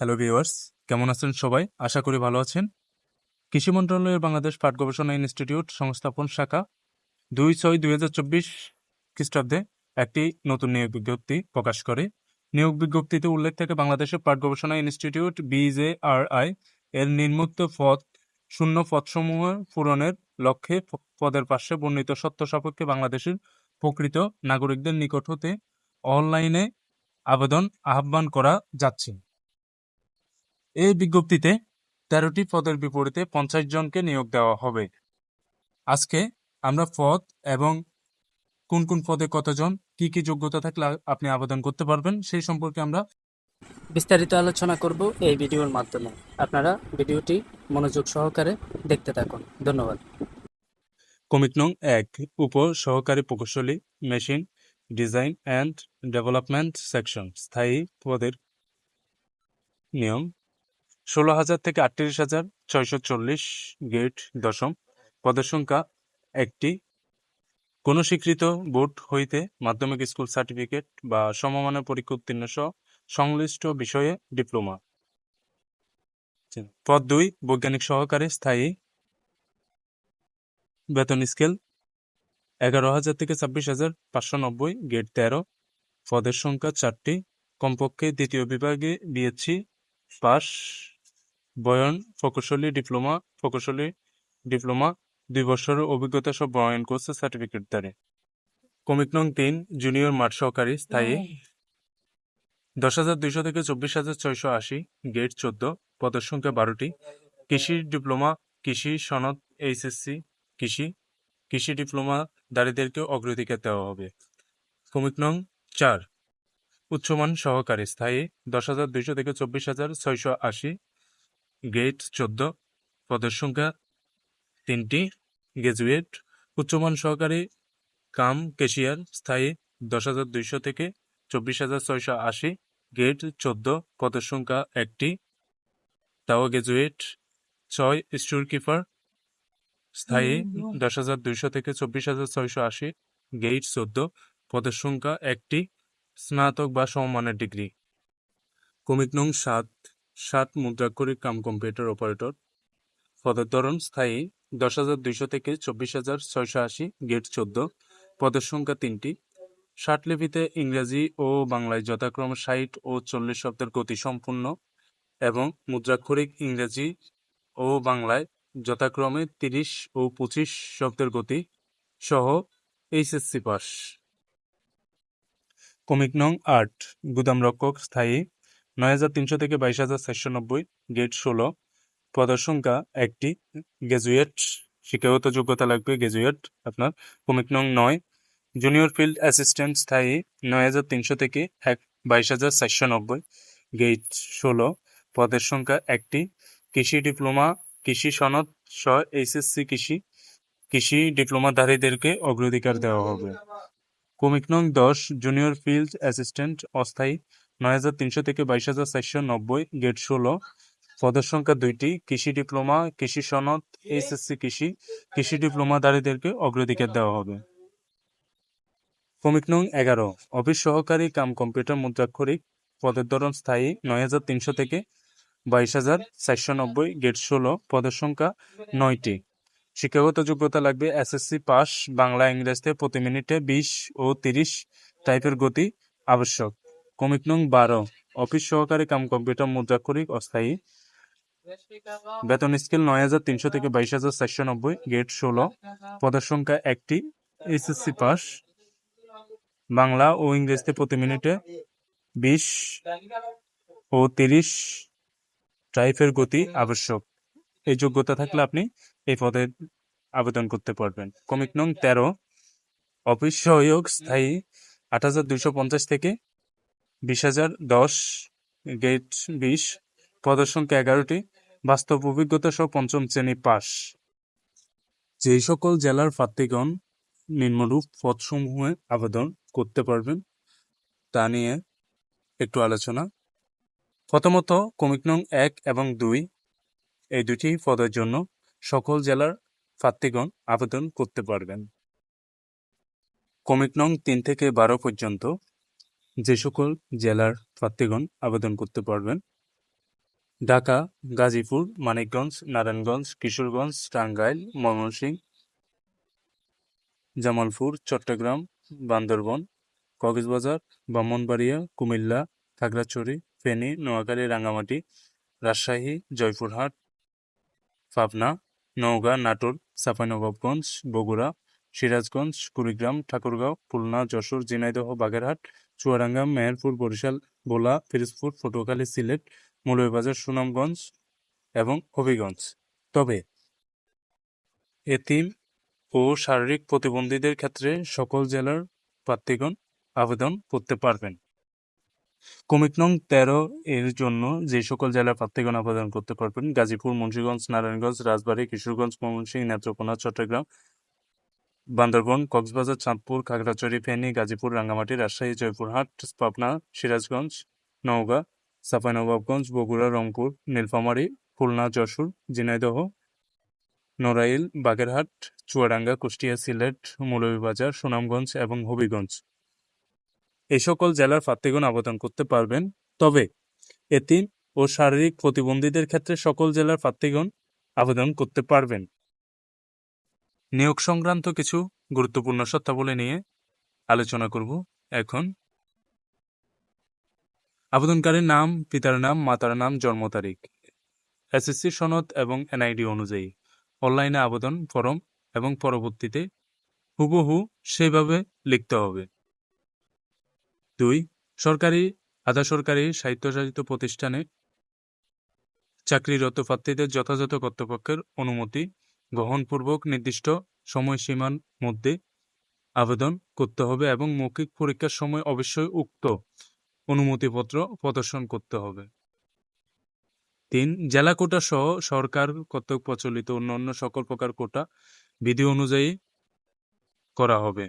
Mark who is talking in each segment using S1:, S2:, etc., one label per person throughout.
S1: Hello viewers কেমন আছেন সবাই? আশা করি ভালো আছেন। কৃষি মন্ত্রণালয়ের বাংলাদেশ পাট গবেষণা ইনস্টিটিউট সংস্থাপন শাখা দুই ছয় দুই হাজার চব্বিশ খ্রিস্টাব্দে একটি নতুন নিয়োগ বিজ্ঞপ্তি প্রকাশ করে। নিয়োগ বিজ্ঞপ্তিতে উল্লেখ থাকে বাংলাদেশের পাট গবেষণা ইনস্টিটিউট বিজেআরআই এর নির্মুক্ত পদ শূন্য পদসমূহ পূরণের লক্ষ্যে পদের পাশে বর্ণিত সত্য সাপেক্ষে বাংলাদেশের প্রকৃত নাগরিকদের নিকট হতে অনলাইনে আবেদন আহ্বান করা যাচ্ছে। এই বিজ্ঞপ্তিতে তেরোটি পদের বিপরীতে পঞ্চাশ জনকে নিয়োগ দেওয়া হবে। আজকে আমরা পদ এবং কোন কোন পদে কতজন কি কি যোগ্যতা থাকলে আপনি আবেদন করতে পারবেন সেই সম্পর্কে আমরা
S2: বিস্তারিত আলোচনা করব এই ভিডিওর মাধ্যমে। আপনারা ভিডিওটি মনোযোগ সহকারে দেখতে থাকুন। ধন্যবাদ।
S1: কমিট নং এক উপ সহকারী প্রকৌশলী machine design and development section স্থায়ী পদের নিয়ম। ষোলো হাজার থেকে আটত্রিশ হাজার ছয়শো চল্লিশ গেট দশম পদের সংখ্যা একটি। কোনো স্বীকৃত বোর্ড হইতে মাধ্যমিক স্কুল সার্টিফিকেট বা সমমানের পরীক্ষা উত্তীর্ণ সহ সংশ্লিষ্ট বিষয়ে ডিপ্লোমা। পদ দুই, বৈজ্ঞানিক সহকারে স্থায়ী বেতন স্কেল এগারো হাজার থেকে ছাব্বিশ হাজার পাঁচশো নব্বই গেট তেরো। পদের সংখ্যা চারটি। কমপক্ষে দ্বিতীয় বিভাগে বিএসসি পাস বয়ন প্রকৌশলী ডিপ্লোমা প্রকৌশলী ডিপ্লোমা দুই বছরের অভিজ্ঞতা সব বয়ন কোর্সে সার্টিফিকেট দ্বারে কমিক নং তিন জুনিয়র মাঠ সহকারী স্থায়ী। দশ হাজার দুইশো থেকে চব্বিশ হাজার ছয়শো আশি গেট চোদ্দ পদের সংখ্যা বারোটি। কৃষি ডিপ্লোমা কৃষি সনদ এইচএসসি কৃষি কৃষি ডিপ্লোমা দারিদেরকে অগ্রাধিকার দেওয়া হবে। কমিক নং চার উচ্চমান সহকারী স্থায়ী। দশ হাজার দুইশো থেকে চব্বিশ হাজার ছয়শো আশি গেট চোদ্দ পদের সংখ্যা, তিনটি গ্রাজুয়েট, উচ্চমান সহকারী, কাম কেশিয়ার স্থায়ী দশ হাজার দুইশো থেকে চব্বিশ হাজার ছয়শো আশি গেট চোদ্দ পদের সংখ্যা একটি, তাও গ্রাজুয়েট, ছয় স্টোর কিপার, স্থায়ী দশ হাজার দুইশো থেকে চব্বিশ হাজার ছয়শো আশি গেট চোদ্দ পদের সংখ্যা একটি, স্নাতক বা সমমানের ডিগ্রি। কমিক নং সাত সাত মুদ্রাক্ষরিক কাম কম্পিউটার অপারেটর। পদের ধরন স্থায়ী, দশ হাজার দুইশো থেকে চব্বিশ হাজার ছয়শো আশি, গেট চোদ্দ। পদের সংখ্যা তিনটি। ষাট লিপিতে ইংরেজি ও বাংলায় যথাক্রমে ষাট ও চল্লিশ শব্দের গতি সম্পূর্ণ এবং মুদ্রাক্ষরিক ইংরেজি ও বাংলায় যথাক্রমে তিরিশ ও পঁচিশ শব্দের গতি সহ এইচএসসি পাস। কমিক নং আট গুদাম রক্ষক স্থায়ী নয় হাজার তিনশো থেকে বাইশ হাজার চারশো নব্বই গেট ষোলো। পদের সংখ্যা একটি গ্রাজুয়েট শিক্ষাগত যোগ্যতা লাগবে গ্রাজুয়েট আপনার। কমিক নং নয়। জুনিয়র ফিল্ড অ্যাসিস্ট্যান্ট স্থায়ী, নয় হাজার তিনশো থেকে এক বাইশ হাজার চারশো নব্বই গেট ষোলো। পদের সংখ্যা একটি কৃষি ডিপ্লোমা, কৃষি সনদ সহ এইচএসসি কৃষি কৃষি ডিপ্লোমাধারীদেরকে অগ্রাধিকার দেওয়া হবে। কমিক নং দশ জুনিয়র ফিল্ড অ্যাসিস্ট্যান্ট অস্থায়ী নয় হাজার তিনশো থেকে বাইশ হাজার চারশো নব্বই গেট ষোলো। পদের সংখ্যা দুইটি, কৃষি ডিপ্লোমা, কৃষি সনদ এইচএসসি কৃষি। কৃষি ডিপ্লোমাধারীদেরকে অগ্রাধিকার দেওয়া হবে। কমিক নং এগারো, অফিস সহকারী কাম কম্পিউটার মুদ্রাক্ষরিক, পদের ধরন স্থায়ী, নয় হাজার তিনশো থেকে বাইশ হাজার চারশো নব্বই গেট ষোলো, পদের সংখ্যা নয়টি। শিক্ষাগত যোগ্যতা লাগবে এসএসসি পাস, বাংলা, ইংরেজিতে প্রতি মিনিটে বিশ ও তিরিশ টাইপের গতি আবশ্যক। কমিক নং বারো। অফিস সহকারী কাম কম্পিউটার মুদ্রাক্ষরিক অস্থায়ী। বেতন স্কেল নয় হাজার তিনশো থেকে বাইশ হাজার চারশো নব্বই গেট ষোলো। পদের সংখ্যা একটি, এসএসসি পাস। বাংলা ও ইংরেজিতে প্রতি মিনিটে বিশ ও তিরিশ টাইপের গতি আবশ্যক। এই যোগ্যতা থাকলে আপনি এই পদে আবেদন করতে পারবেন। কমিক নং তেরো। অফিস সহায়ক স্থায়ী আট হাজার দুইশো পঞ্চাশ থেকে বিশ হাজার, দশ, গেট বিশ পদের সংখ্যা এগারোটি, বাস্তব অভিজ্ঞতা সহ পঞ্চম শ্রেণি পাস যেই সকল জেলার প্রার্থীগণ নিম্নরূপ পদসমূহে আবেদন করতে পারবেন, তা নিয়ে একটু আলোচনা। প্রথমত, কমিক নং এক এবং দুই, এই দুটি পদের জন্য সকল জেলার প্রার্থীগণ আবেদন করতে পারবেন। কমিক নং তিন থেকে বারো পর্যন্ত যে সকল জেলার প্রার্থীগণ আবেদন করতে পারবেন। ঢাকা, গাজীপুর, মানিকগঞ্জ, নারায়ণগঞ্জ, কিশোরগঞ্জ, টাঙ্গাইল, ময়মনসিংহ, জামালপুর, চট্টগ্রাম, বান্দরবন, কক্সবাজার, ব্রাহ্মণবাড়িয়া, কুমিল্লা, খাগড়াছড়ি, ফেনী, নোয়াখালী, রাঙ্গামাটি, রাজশাহী, জয়পুরহাট, পাবনা, নওগাঁ, নাটোর, চাঁপাইনবাবগঞ্জ, বগুড়া সিরাজগঞ্জ, কুড়িগ্রাম, ঠাকুরগাঁও, খুলনা, যশোর, ঝিনাইদহ, বাগেরহাট, চুয়াডাঙ্গা, মেহেরপুর, বরিশাল, ভোলা, পিরোজপুর, পটুয়াখালী, সিলেট, মৌলভীবাজার, সুনামগঞ্জ এবং হবিগঞ্জ। তবে এতিম ও শারীরিক প্রতিবন্ধীদের ক্ষেত্রে সকল জেলার প্রার্থীগণ আবেদন করতে পারবেন। কমিক নং তেরো এর জন্য যে সকল জেলার প্রার্থীগণ আবেদন করতে পারবেন, গাজীপুর, মুন্সীগঞ্জ, নারায়ণগঞ্জ, রাজবাড়ী, কিশোরগঞ্জ, ময়মনসিংহ, নেত্রকোনা, চট্টগ্রাম বান্দরবন, কক্সবাজার, চাঁদপুর, খাগড়াছড়ি, ফেনী, গাজীপুর, রাঙ্গামাটি, রাজশাহী, জয়পুরহাট, পাবনা, সিরাজগঞ্জ, নওগাঁ চাঁপাইনবাবগঞ্জ বগুড়া, রংপুর, নীলফামারী, খুলনা, যশোর, ঝিনাইদহ, নড়াইল, বাগেরহাট, চুয়াডাঙ্গা, কুষ্টিয়া, সিলেট, মৌলভীবাজার, সুনামগঞ্জ এবং হবিগঞ্জ। এই সকল জেলার প্রার্থীগণ আবেদন করতে পারবেন। তবে এতিম ও শারীরিক প্রতিবন্ধীদের ক্ষেত্রে সকল জেলার প্রার্থীগণ আবেদন করতে পারবেন। নিয়োগ সংক্রান্ত কিছু গুরুত্বপূর্ণ সত্তাবলী নিয়ে আলোচনা করব এখন। আবেদনকারীর নাম, পিতার নাম, মাতার নাম, জন্ম তারিখ। এসএসসি সনদ এবং এনআইডি অনুযায়ী অনলাইনে আবেদন ফরম এবং পরবর্তীতে হুবহু সেভাবে লিখতে হবে। দুই, সরকারি, আধা সরকারি স্বায়ত্তশাসিত প্রতিষ্ঠানে চাকরিরত প্রার্থীদের যথাযথ কর্তৃপক্ষের অনুমতি গ্রহণপূর্বক নির্দিষ্ট সময়সীমার মধ্যে আবেদন করতে হবে এবং মৌখিক পরীক্ষার সময় অবশ্যই উক্ত অনুমতিপত্র প্রদর্শন করতে হবে। তিন, জেলা কোটা সহ সরকার কর্তৃক প্রচলিত অন্যান্য সকল প্রকার কোটা বিধি অনুযায়ী করা হবে।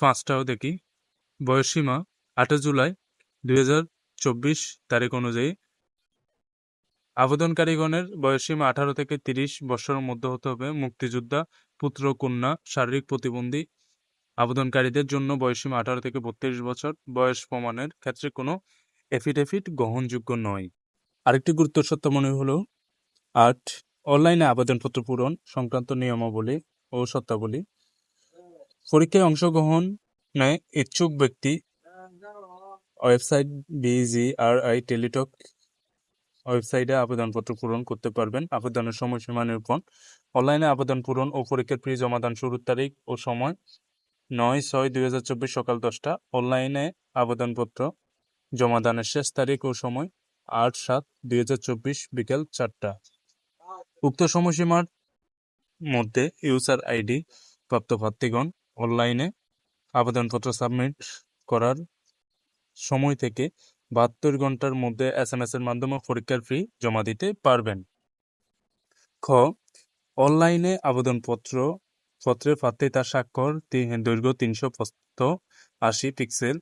S1: পাঁচটাও দেখি। বয়সীমা আঠাশ জুলাই দুই হাজার চব্বিশ তারিখ অনুযায়ী আবেদনকারীগণের বয়সীমা আঠারো থেকে তিরিশ বছরের মধ্যে হতে হবে। মুক্তিযোদ্ধা, পুত্র, কন্যা, শারীরিক প্রতিবন্ধী আবেদনকারীদের জন্য বয়সীমা আঠারো থেকে বত্রিশ বছর। বয়স প্রমাণের ক্ষেত্রে কোনো এফিডেভিট গ্রহণযোগ্য নয়। আরেকটি গুরুত্ব সত্য মনে হলো, আট, অনলাইনে আবেদনপত্র পূরণ সংক্রান্ত নিয়মাবলী ও সত্তাবলী পরীক্ষায় অংশগ্রহণ নেয় ইচ্ছুক ব্যক্তি। ওয়েবসাইট, বিজিআরআই, টেলিটক ওয়েবসাইটে আবেদনপত্র পূরণ করতে পারবেন। আবেদনের সময়সীমা নিরূপণ অনলাইনে আবেদন পূরণ ও পরীক্ষার ফি জমাদান শুরুর তারিখ ও সময় নয় ছয় দুই হাজার চব্বিশ সকাল দশটা। অনলাইনে আবেদনপত্র জমাদানের শেষ তারিখ ও সময় আট সাত দুই হাজার চব্বিশ বিকেল চারটা। উক্ত সময়সীমার মধ্যে ইউজার আইডি, প্রাপ্ত প্রার্থীগণ, অনলাইনে আবেদনপত্র সাবমিট করার সময় থেকে বাহাত্তর ঘণ্টার মধ্যে এস এম এর মাধ্যমে পরীক্ষার ফি জমা দিতে পারবেন। খ, অনলাইনে আবেদনপত্র পত্রে প্রার্থী তার স্বাক্ষর দৈর্ঘ্য তিনশো আশি পিক্সেল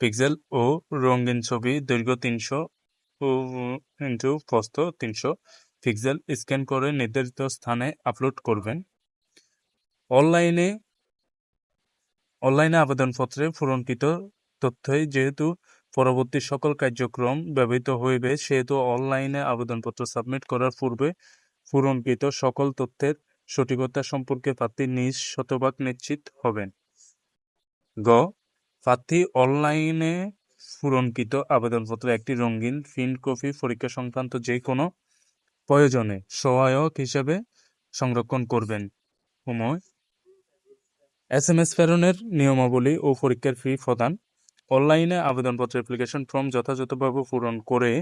S1: পিক্সেল ও রঙিন ছবি, দৈর্ঘ্য তিনশো ইন্টু প্রস্থ তিনশো পিক্সেল স্ক্যান করে নির্ধারিত স্থানে আপলোড করবেন। অনলাইনে অনলাইনে আবেদনপত্রে পূরণকৃত তথ্যই যেহেতু পরবর্তী সকল কার্যক্রম ব্যবহৃত হইবে, সেহেতু অনলাইনে আবেদনপত্র সাবমিট করার পূর্বে পূরণকৃত সকল তথ্যের সঠিকতা সম্পর্কে প্রার্থী নিজ শতভাগ নিশ্চিত হবেন। গ, প্রার্থী অনলাইনে পূরণকৃত আবেদনপত্র একটি রঙিন প্রিন্ট কপি পরীক্ষা সংক্রান্ত যে কোনো প্রয়োজনে সহায়ক হিসেবে সংরক্ষণ করবেন। সময় এস এম এস প্রেরণের নিয়মাবলী ও পরীক্ষার ফি প্রদান অনলাইনে আবেদনপত্র অ্যাপ্লিকেশন ফর্ম যথাযথভাবে পূরণ করে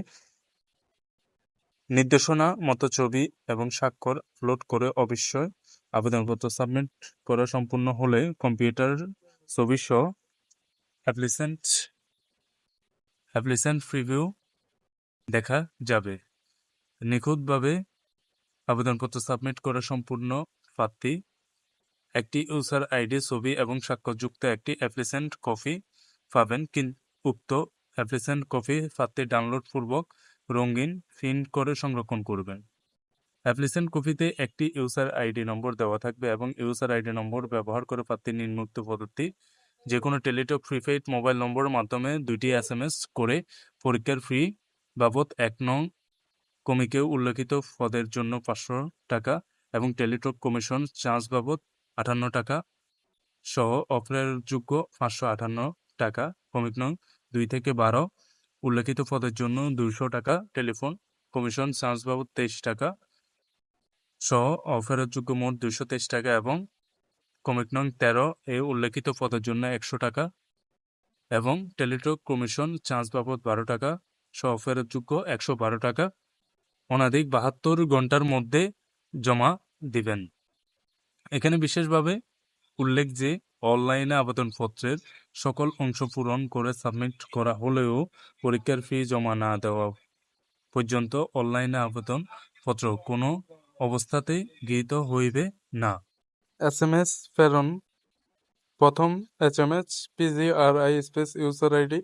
S1: নির্দেশনা মতো ছবি এবং স্বাক্ষর আপলোড করে অবশ্যই আবেদনপত্র সাবমিট করা সম্পূর্ণ হলে কম্পিউটার ছবি সহ অ্যাপ্লিসেন্ট অ্যাপ্লিসেন্ট প্রিভিউ দেখা যাবে। নিখুঁতভাবে আবেদনপত্র সাবমিট করা সম্পূর্ণ প্রার্থী একটি ইউজার আইডি ছবি এবং স্বাক্ষরযুক্ত একটি অ্যাপ্লিসেন্ট কপি পাবেন উক্ত অ্যাপ্লিসেন্ট কপি প্রার্থী ডাউনলোড পূর্বক রঙিন প্রিন্ট করে সংরক্ষণ করবেন। অ্যাপ্লিসেন্ট কপিতে একটি ইউজার আইডি নম্বর দেওয়া থাকবে এবং ইউজার আইডি নম্বর ব্যবহার করে প্রার্থী নিম্নোক্ত পদ্ধতি যে কোনো টেলিটক প্রিপেইড মোবাইল নম্বরের মাধ্যমে দুইটি এস এম এস করে পরীক্ষার ফি বাবদ এক নং কমিকে উল্লেখিত পদের জন্য পাঁচশো টাকা এবং টেলিটক কমিশন চার্জ বাবদ আটান্ন টাকা সহ অপ্রয়োগযোগ্য পাঁচশো আটান্ন টাকা কমিক নং দুই থেকে বারো। উল্লেখিত পদের জন্য দুইশো টাকা, টেলিফোন কমিশন চার্জ বাবদ তেইশ টাকা। সহ অফেরতযোগ্য মোট দুইশো তেইশ টাকা এবং কমিক নং তেরো এ উল্লেখিত পদের জন্য একশো টাকা। এবং টেলিটক কমিশন চার্জ বাবদ বারো টাকা, সহ ফেরতযোগ্য একশো বারো টাকা। অনাধিক বাহাত্তর ঘণ্টার মধ্যে জমা দিবেন। এখানে বিশেষভাবে উল্লেখ যে অনলাইনে আবেদনপত্রের সকল অংশ পূরণ করে সাবমিট করা হলেও পরীক্ষার ফি জমা না দেওয়া পর্যন্ত অনলাইনে আবেদনপত্র কোনো অবস্থাতেই গৃহীত হইবে না।
S3: এস এম এস প্রেরণ। প্রথম S M S PGRI space user ID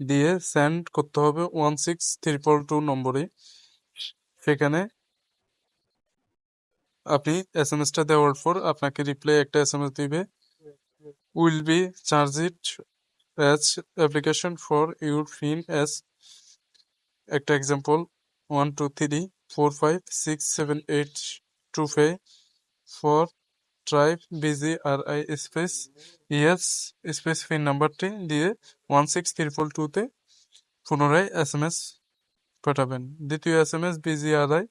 S3: দিয়ে সেন্ড করতে হবে ওয়ান সিক্স ট্রিপল টু নম্বরে। সেখানে আপনি এস এম এসটা দেওয়ার পর আপনাকে রিপ্লাই একটা এস এম এস দিবে। Will be charge it as application for your fin as একটা example one two three four five six seven eight two five for tribe BG R I space yes space PIN নাম্বারটি দিয়ে one six triple টুতে পুনরায় S M S পাঠাবেন। দ্বিতীয় S M S BG R I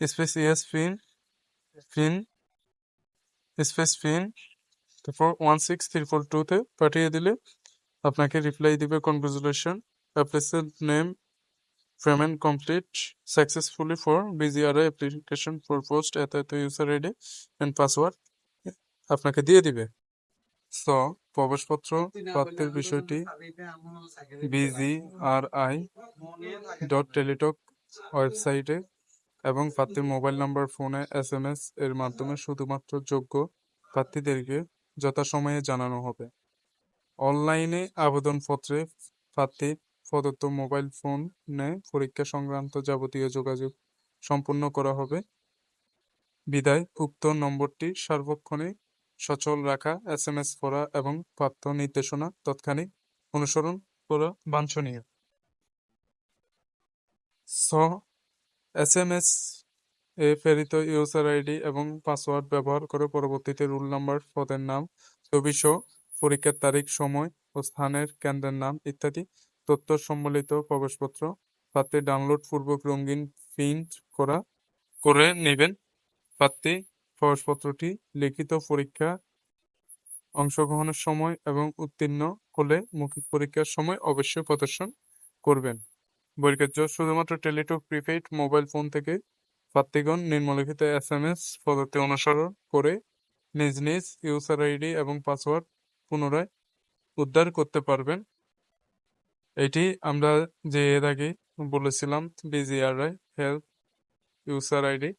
S3: space yes PIN PIN space PIN তারপর one six triple টুতে পাঠিয়ে দিলে আপনাকে রিপ্লাই দিবে congratulation application name payment complete successfully for BGRI application for post এত এত ইউজার আইডি অ্যান্ড পাসওয়ার্ড আপনাকে দিয়ে দিবে। সো প্রবেশপত্র প্রাপ্তির বিষয়টি বিজিআরআই ডট টেলিটক ওয়েবসাইটে এবং প্রার্থীর মোবাইল নাম্বার ফোনে এস এম এস এর মাধ্যমে শুধুমাত্র যোগ্য প্রার্থীদেরকে যথাসময়ে জানানো হবে। অনলাইনে আবেদনপত্রে প্রার্থীর প্রদত্ত মোবাইল ফোনে পরীক্ষা সংক্রান্ত যাবতীয় যোগাযোগ সম্পূর্ণ করা হবে। বিদায় উক্ত নম্বরটি সার্বক্ষণিক, সচল রাখা, এস এম এস করা এবং প্রাপ্ত নির্দেশনা তৎক্ষণিক অনুসরণ করা বাঞ্ছনীয়। স, এস এম এস এ প্রেরিত ইউজার আইডি এবং পাসওয়ার্ড ব্যবহার করে পরবর্তীতে রুল নাম্বার, পদের নাম, ছবি সহ পরীক্ষার তারিখ, সময় ও স্থানের কেন্দ্রের নাম ইত্যাদি তথ্য সম্বলিত প্রবেশপত্র প্রার্থী ডাউনলোড পূর্বক রঙিন প্রিন্ট করা করে নেবেন। প্রার্থী প্রবেশপত্রটি লিখিত পরীক্ষা, অংশগ্রহণের সময় এবং উত্তীর্ণ হলে মৌখিক পরীক্ষার সময় অবশ্যই প্রদর্শন করবেন। বৈকার্য শুধুমাত্র টেলিটক, প্রিপেইড, মোবাইল ফোন থেকে প্রার্থীগণ নিম্নলিখিত এস এম এস পদ্ধতি অনুসরণ করে নিজ নিজ ইউজার আইডি এবং পাসওয়ার্ড পুনরায় উদ্ধার করতে পারবেন। এটি আমরা যে এর আগে বলেছিলাম, বিজিআরআই হেল্প ইউজার আইডি।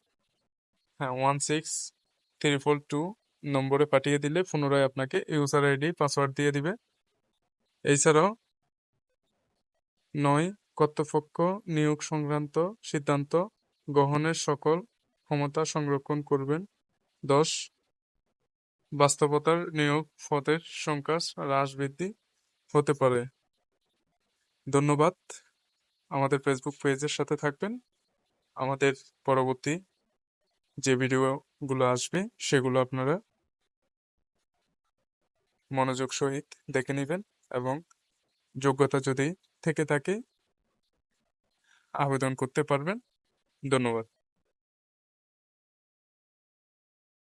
S3: হ্যাঁ one six three four two নম্বরে পাঠিয়ে দিলে পুনরায় আপনাকে ইউজার আইডি, পাসওয়ার্ড দিয়ে দিবে। এছাড়াও নয় কর্তৃপক্ষ নিয়োগ সংক্রান্ত সিদ্ধান্ত গ্রহণের সকল ক্ষমতা সংরক্ষণ করবেন। দশ, বাস্তবতার নিয়োগ পদের সংখ্যা হ্রাস বৃদ্ধি হতে পারে। ধন্যবাদ। আমাদের ফেসবুক পেজের সাথে থাকবেন। আমাদের পরবর্তী যে ভিডিওগুলো আসবে, সেগুলো আপনারা মনোযোগ সহিত দেখে নেবেন এবং যোগ্যতা যদি থেকে থাকে, আবেদন করতে পারবেন। ধন্যবাদ।